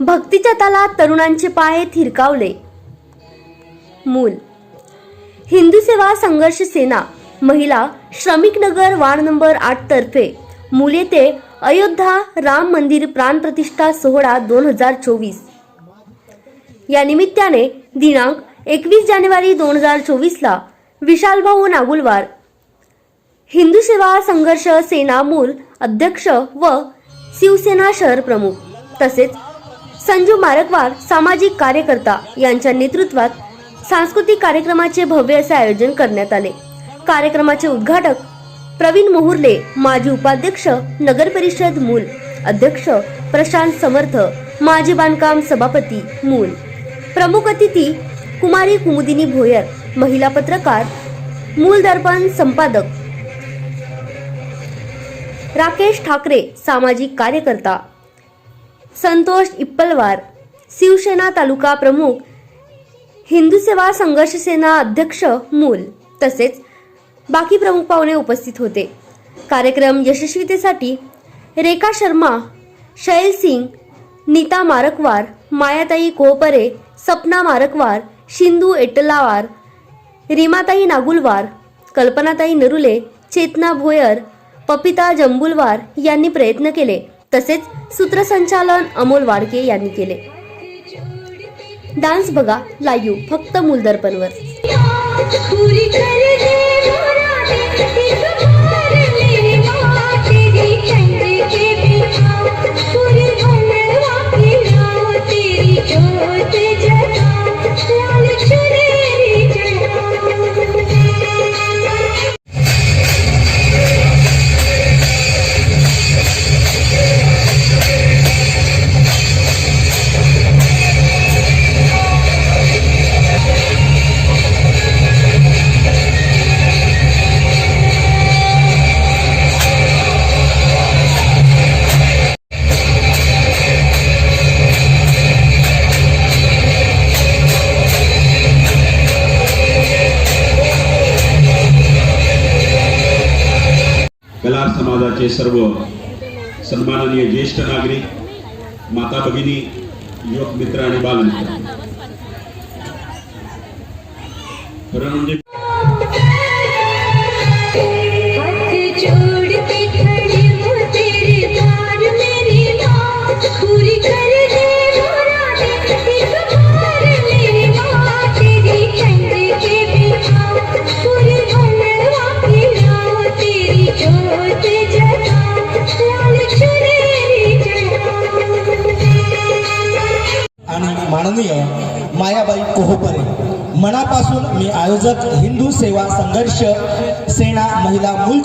भक्तीच्या तालात तरुणांचे पाय थिरकावले. मूल. हिंदू सेवा संघर्ष सेना महिला श्रमिक नगर वार्ड नंबर आठ तर्फे मूल येथे अयोध्या राम मंदिर प्राणप्रतिष्ठा सोहळा दोन हजार चोवीस. या निमित्ताने दिनांक एकवीस जानेवारी दोन हजार चोवीसला विशालभाऊ नागुलवार. हिंदू सेवा संघर्ष सेना मूल अध्यक्ष व शिवसेना शहर प्रमुख तसेच संजू मारकवार सामाजिक कार्यकर्ता यांच्या नेतृत्वात सांस्कृतिक कार्यक्रमाचे भव्य असे आयोजन करण्यात आले. कार्यक्रमाचे उद्घाटक प्रवीण मोहुर्ले माजी उपाध्यक्ष नगर परिषद मूल अध्यक्ष प्रशांत समर्थ माजी बांधकाम सभापती मूल. प्रमुख अतिथी कुमारी कुमुदिनी भोयर महिला पत्रकार मूल दर्पण संपादक राकेश ठाकरे सामाजिक कार्यकर्ता संतोष इप्पलवार शिवसेना तालुका प्रमुख हिंदू सेवा संघर्ष सेना अध्यक्ष मूल तसेच बाकी प्रमुख पाहुणे उपस्थित होते. कार्यक्रम यशस्वीतेसाठी रेखा शर्मा शैल सिंग नीता मारकवार मायाताई कोहपरे सपना मारकवार शिंदू एटलावार रीमाताई नागुलवार कल्पनाताई नरुले चेतना भोयर पपिता जंबुलवार यांनी प्रयत्न केले. तसेच सूत्रसंचालन अमोल वाडके यांनी केले. डान्स बघा लाईव्ह फक्त मूलदर्पणवर. कलार समाजाचे सर्व सन्माननीय ज्येष्ठ नागरिक माता भगिनी युवक मित्र आणि बालमित्र. खरं म्हणजे माननीय मायाबाई कोहोपरे. मनापासून मी आयोजक हिंदू सेवा संघर्ष सेना महिला मूल